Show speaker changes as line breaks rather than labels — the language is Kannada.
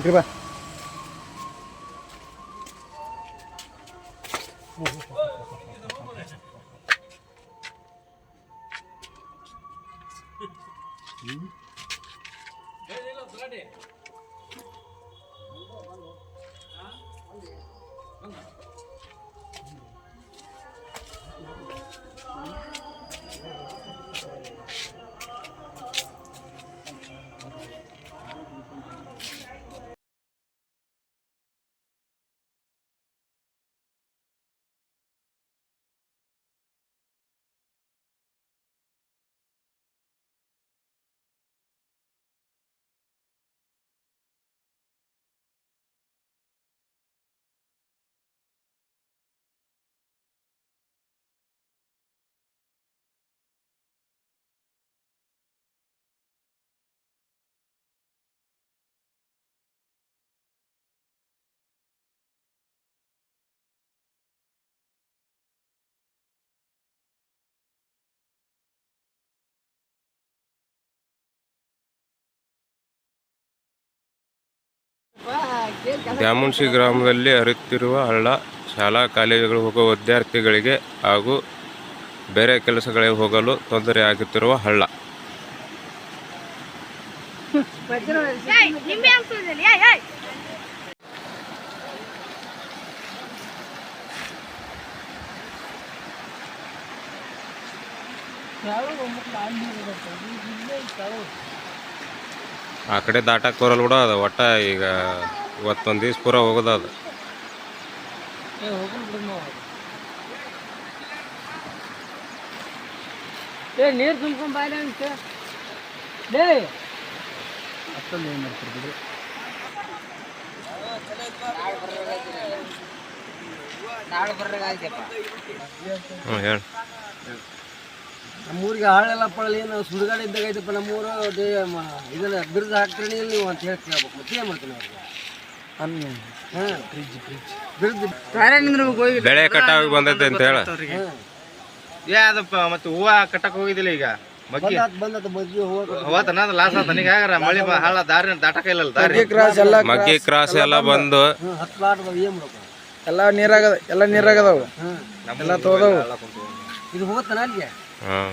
इकडे बा Thank you.
ದ್ಯಾಮುನ್ಸಿ ಗ್ರಾಮದಲ್ಲಿ ಹರಿಯುತ್ತಿರುವ ಹಳ್ಳ, ಶಾಲಾ, ಕಾಲೇಜುಗಳು ಹೋಗುವ ವಿದ್ಯಾರ್ಥಿಗಳಿಗೆ ಹಾಗೂ ಬೇರೆ ಕೆಲಸಗಳಿಗೆ ಹೋಗಲು ಹಳ್ಳ.
ಹಾಕ್ಸೋದಿಲ್ಲ ಏಯ್ ಏಯ್
ಆ ಕಡೆ ದಾಟಕ್ಕೆ ಬರಲ್ಲ ಬಿಡ, ಅದು ಒಟ್ಟ ಈಗ ಇವತ್ತೊಂದು ದಿವ್ಸ ಪೂರ ಹೋಗೋದ ಅದು.
ಏ ನೀರು ತುಂಬ್ಕೊಂಡ್ ಬಾಯ್ಲೆ ಅಂತ. ಲೇ.
ಅಷ್ಟೊಂದು ಏನು ಮಾಡ್ತೀರಿ ಬಿಡ್ರಿ?
ಹ್ಞೂ ಹೇಳಿ.
ನಮ್ಮೂರಿಗೆ ಹಾಳೆಲ್ಲ ಪಳಲಿ ಏನು ಸುಡುಗಾಡು ಇದ್ದಾಗ ಐತಪ್ಪ ನಮ್ಮೂರು ಇದನ್ನ ಬಿರುದು ಹಾಕ್ತೀನಿ ನೀವು ಅಂತ ಹೇಳಿ ಕೇಳ್ಬೇಕು. ಮತ್ತೆ ಏನು ಮಾಡ್ತೀನಿ ಅವ್ರಿಗೆ ಹಾಂ ಫ್ರಿಜ್ ಫ್ರಿಜ್ ಬಿರುದು
ಬೆಳೆ ಕಟಾವಿಗೆ ಬಂದೈತೆ ಅಂತ ಹೇಳ.
ಏ ಅದಪ್ಪ ಮತ್ತೆ ಹೂವ ಕಟ್ಟಕ್ ಹೋಗಿದಿಲ್ಲ ಈಗ? ಮಗ್ಗಿ? ಲಾಸ್ ಆತ ನನಗೆ ಮಳಿ ಬಾ ಹಾಳ ದಾರಿ ದಾಟಕ ಇಲ್ಲ ದಾರಿ?
ಮಗ್ಗಿ ಕ್ರಾಸ್ ಎಲ್ಲ ಬಂದು
ಎಲ್ಲಾ ನೀರಾಗದ ಎಲ್ಲ ನೀರಾಗದವು. ಎಲ್ಲ ತೋದವು.
ಇದು ಅಲ್ಲಿಗೆ?
ಹಾಂ.